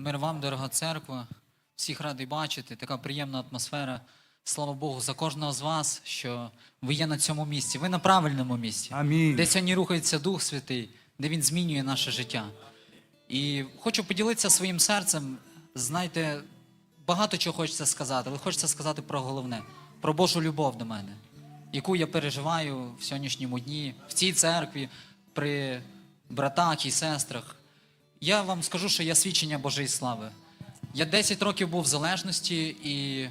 Мир вам, дорога церква. Всіх радий бачити. Така приємна атмосфера. Слава Богу, за кожного з вас, що ви є на цьому місці. Ви на правильному місці. Амінь. Де сьогодні рухається Дух Святий, де Він змінює наше життя. І хочу поділитися своїм серцем. Знаєте, багато чого хочеться сказати, але хочеться сказати про головне, про Божу любов до мене, яку я переживаю в сьогоднішньому дні, в цій церкві, при братах і сестрах. Я вам скажу, що я свідчення Божої слави. Я 10 років був в залежності і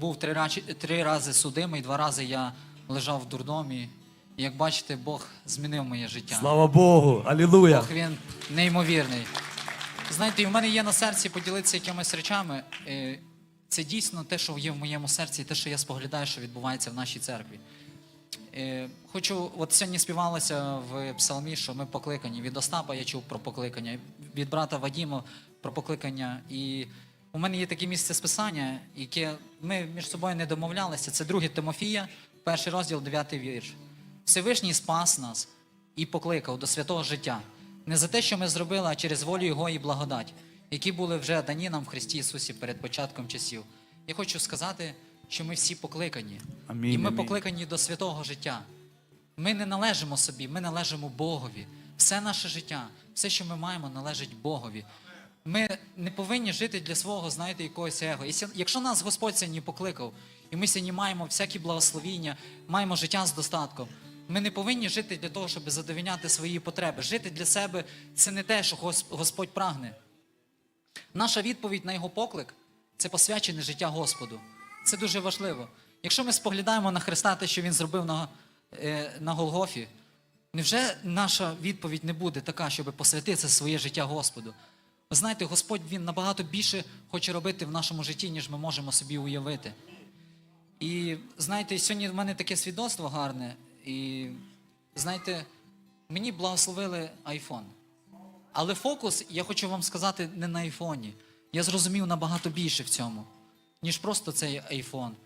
був три, рачі- три рази судимий, два рази я лежав в дурдомі. І як бачите, Бог змінив моє життя. Слава Богу! Алілуя! Бог він неймовірний. Знаєте, і в мене є на серці поділитися якимись речами. Е, Це дійсно те, що є в моєму серці, і те, що я споглядаю, що відбувається в нашій церкві. Е, Хочу, от сьогодні співалося в псалмі, що ми покликані. Від Остапа я чув про покликання, від брата Вадіма про покликання. І у мене є таке місце списання, яке ми між собою не домовлялися. Це 2 Тимофія, перший розділ, 9 вірш. Всевишній спас нас і покликав до святого життя. Не за те, що ми зробили, а через волю Його і благодать, які були вже дані нам в Христі Ісусі перед початком часів. Я хочу сказати, що ми всі покликані. Амінь, і ми амінь. покликані до святого життя. Ми не належимо собі, ми належимо Богові. Все наше життя, все, що ми маємо, належить Богові. Ми не повинні жити для свого, знаєте, якогось его. Якщо- нас Господь сьогодні покликав, і ми сьогодні маємо всякі благословіння, маємо життя з достатком, ми не повинні жити для того, щоб задовільняти свої потреби. Жити для себе це не те, що Господь прагне. Наша відповідь на його поклик це посвячене життя Господу. Це дуже важливо. Якщо ми споглядаємо на Христа, те, що Він зробив на, е, на Голгофі, невже наша відповідь не буде така, щоб посвятити своє життя Господу? Ви знаєте, Господь Він набагато більше хоче робити в нашому житті, ніж ми можемо собі уявити. І знаєте, сьогодні в мене таке свідоцтво гарне. І знаєте, мені благословили айфон. Але фокус, я хочу вам сказати, не на айфоні. Я зрозумів набагато більше в цьому, ніж просто цей айфон.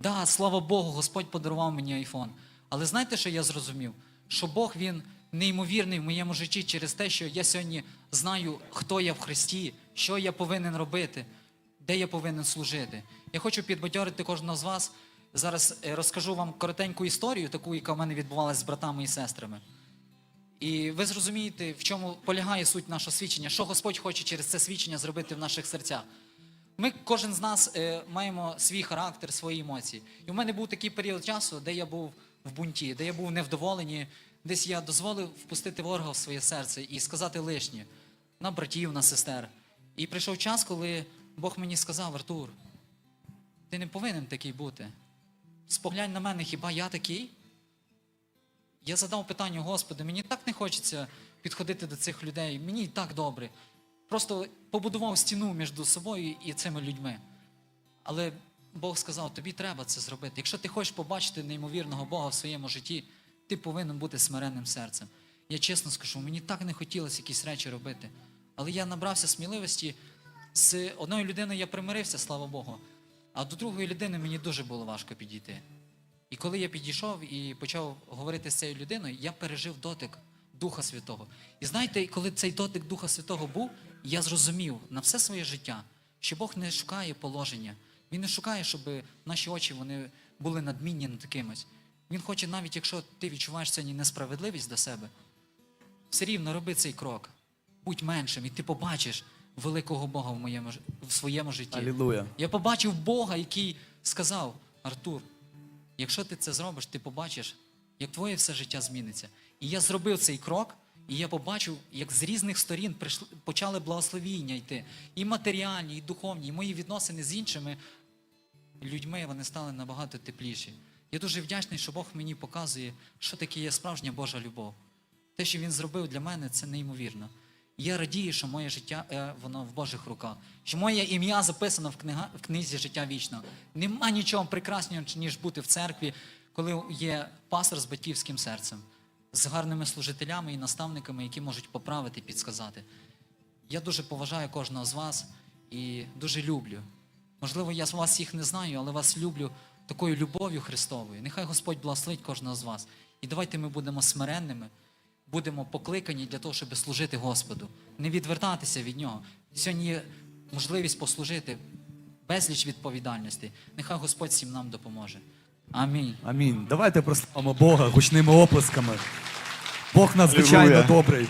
Да, слава Богу, Господь подарував мені айфон. Але знаєте, що я зрозумів? Що Бог він неймовірний в моєму житті через те, що я сьогодні знаю, хто я в Христі, що я повинен робити, де я повинен служити. Я хочу підбадьорити кожного з вас. Зараз е, розкажу вам коротеньку історію, таку, яка в мене відбувалася з братами і сестрами. І ви зрозумієте, в чому полягає суть нашого свідчення, що Господь хоче через це свідчення зробити в наших серцях. Ми, кожен з нас, е, маємо свій характер, свої емоції. І в мене був такий період часу, де я був в бунті, де я був невдоволений, десь я дозволив впустити ворога в своє серце і сказати лишнє на братів, на сестер. І прийшов час, коли Бог мені сказав: Артур, ти не повинен такий бути. Споглянь на мене, хіба я такий? Я задав питання, Господи, мені так не хочеться підходити до цих людей, мені і так добре. Просто побудував стіну між собою і цими людьми. Але Бог сказав, тобі треба це зробити. Якщо ти хочеш побачити неймовірного Бога в своєму житті, ти повинен бути смиренним серцем. Я чесно скажу, мені так не хотілося якісь речі робити. Але я набрався сміливості. З одною людиною я примирився, слава Богу, а до другої людини мені дуже було важко підійти. І коли я підійшов і почав говорити з цією людиною, я пережив дотик Духа Святого. І знаєте, коли цей дотик Духа Святого був, я зрозумів на все своє життя, що Бог не шукає положення. Він не шукає, щоб наші очі вони були надмінні над кимось. Він хоче, навіть якщо ти відчуваєш сьогодні несправедливість до себе, все рівно роби цей крок. Будь меншим, і ти побачиш великого Бога в, моєму, в своєму житті. Алілуя! Я побачив Бога, який сказав: Артур, якщо ти це зробиш, ти побачиш, як твоє все життя зміниться. І я зробив цей крок, і я побачив, як з різних сторін прийшли, почали благословіння йти. І матеріальні, і духовні, і мої відносини з іншими людьми вони стали набагато тепліші. Я дуже вдячний, що Бог мені показує, що таке є справжня Божа любов. Те, що він зробив для мене, це неймовірно. Я радію, що моє життя е, воно в Божих руках, що моє ім'я записано в, книга, в книзі життя вічного. Нема нічого прекрасного, ніж бути в церкві, коли є пастор з батьківським серцем, з гарними служителями і наставниками, які можуть поправити, підсказати. Я дуже поважаю кожного з вас і дуже люблю. Можливо, я вас всіх не знаю, але вас люблю такою любов'ю Христовою. Нехай Господь благословить кожного з вас. І давайте ми будемо смиренними, будемо покликані для того, щоб служити Господу, не відвертатися від нього. Сьогодні є можливість послужити безліч відповідальностей. Нехай Господь всім нам допоможе. Амінь. Амінь. Давайте прославимо Бога гучними оплесками. Бог надзвичайно добрий.